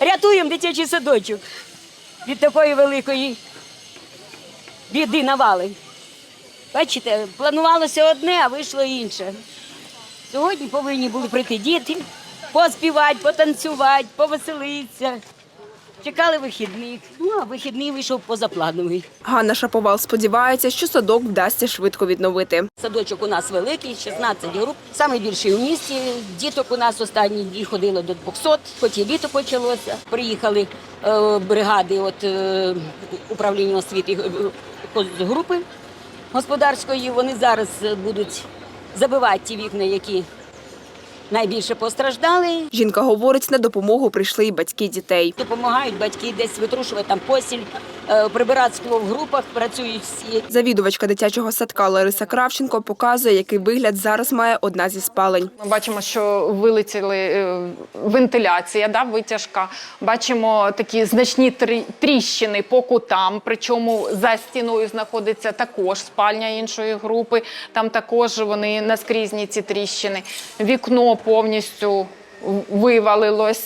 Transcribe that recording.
Рятуємо дитячий садочок від такої великої біди навали. Бачите, планувалося одне, а вийшло інше. Сьогодні повинні були прийти діти, поспівати, потанцювати, повеселитися. Чекали вихідних. Ну, а вихідний вийшов позаплановий. Ганна Шаповал сподівається, що садок вдасться швидко відновити. Садочок у нас великий, 16 груп, найбільший у місті. Діток у нас останні дні ходило до 200, хоч і літо почалося. Приїхали е, бригади от, е, управління освіти е, з групи господарської. Вони зараз будуть забивати ті вікна, які найбільше постраждали. Жінка говорить, на допомогу прийшли і батьки дітей. Допомагають батьки десь витрушувати там посіль, е, прибирати скло в групах, працюють всі. Завідувачка дитячого садка Лариса Кравченко показує, який вигляд зараз має одна зі спалень. Ми бачимо, що вилетіли е, вентиляція, да, витяжка. Бачимо такі значні трі- тріщини по кутам. Причому за стіною знаходиться також спальня іншої групи. Там також вони наскрізні ці тріщини. Вікно повністю вивалилось.